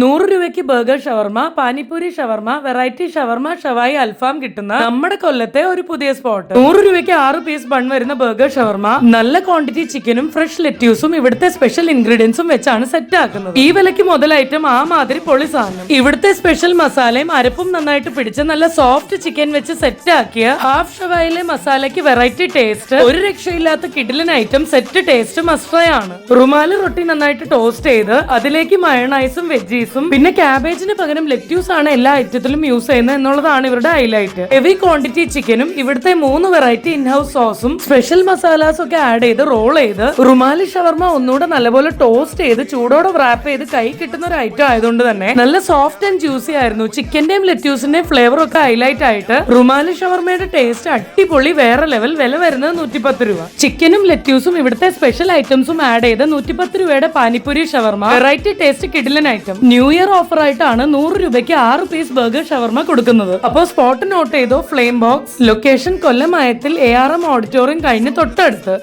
നൂറ് രൂപയ്ക്ക് burger shawarma panipuri shawarma variety shawarma ഷവായി അൽഫാം കിട്ടുന്ന നമ്മുടെ കൊല്ലത്തെ ഒരു പുതിയ സ്പോട്ട്. നൂറ് രൂപയ്ക്ക് ആറ് പീസ് ബൺ വരുന്ന ബർഗർ ഷവർമ നല്ല ക്വാണ്ടിറ്റി ചിക്കനും ഫ്രഷ് ലെറ്റ്യൂസും ഇവിടുത്തെ സ്പെഷ്യൽ ഇൻഗ്രീഡിയൻസും വെച്ചാണ് സെറ്റ് ആക്കുന്നത് ഈ വിലയ്ക്ക് മുതൽ ഐറ്റം ആ മാതിരി പൊളി സാധനം. ഇവിടുത്തെ സ്പെഷ്യൽ മസാലയും അരപ്പും നന്നായിട്ട് പിടിച്ച് നല്ല സോഫ്റ്റ് ചിക്കൻ വെച്ച് സെറ്റ് ആക്കിയ ഹാഫ് ഷവായിലെ മസാലയ്ക്ക് വെറൈറ്റി ടേസ്റ്റ് ഒരു രക്ഷയില്ലാത്ത കിഡിലൻ ഐറ്റം സെറ്റ് ടേസ്റ്റ് മസ്റ്റായാണ്. റുമാൽ റൊട്ടി നന്നായിട്ട് ടോസ്റ്റ് ചെയ്ത് അതിലേക്ക് മയണൈസും വെജീസും പിന്നെ ക്യാബേജിന് പകരം ലെറ്റ്യൂസ് ആണ് എല്ലാ ഐറ്റത്തിലും യൂസ് ചെയ്യുന്നത് എന്നുള്ളതാണ് ഇവരുടെ ഹൈലൈറ്റ് ഹെവി ക്വാണ്ടിറ്റി ചിക്കനും ഇവിടുത്തെ മൂന്ന് വെറൈറ്റി ഇൻഹൌസ് സോസും സ്പെഷ്യൽ മസാലാസ് ഒക്കെ ആഡ് ചെയ്ത് റോൾ ചെയ്ത് റുമാലി ഷവർമ ഒന്നുകൂടെ നല്ലപോലെ ടോസ്റ്റ് ചെയ്ത് ചൂടോടെ റാപ്പ് ചെയ്ത് കൈ കിട്ടുന്ന ഒരു ഐറ്റം ആയതുകൊണ്ട് തന്നെ നല്ല സോഫ്റ്റ് ആൻഡ് ജ്യൂസി ആയിരുന്നു. ചിക്കന്റെയും ലെറ്റ്യൂസിന്റെയും ഫ്ലേവർ ഒക്കെ ഹൈലൈറ്റ് ആയിട്ട് റുമാലി ഷവർമയുടെ ടേസ്റ്റ് അടിപൊളി വേറെ ലെവൽ വില വരുന്നത് നൂറ്റിപ്പത്ത് രൂപ. ചിക്കനും ലെറ്റ്യൂസും ഇവിടുത്തെ സ്പെഷ്യൽ ഐറ്റംസും ആഡ് ചെയ്ത് നൂറ്റിപ്പത്ത് രൂപയുടെ പാനിപ്പൂരി ഷവർമ. വെറൈറ്റി ടേസ്റ്റ് കിഡിലൻ ഐറ്റം ന്യൂ ഇയർ ഓഫർ ആയിട്ടാണ് നൂറ് രൂപയ്ക്ക് ആറ് പീസ് ബർഗർ ഷവർമ കൊടുക്കുന്നത്. അപ്പോൾ സ്പോട്ട് നോട്ട് ചെയ്തോ ഫ്ലെയിം ബോക്സ് ലൊക്കേഷൻ കൊല്ലമായത്തിൽ എ ആർ എം ഓഡിറ്റോറിയം കഴിഞ്ഞ് തൊട്ടടുത്ത്.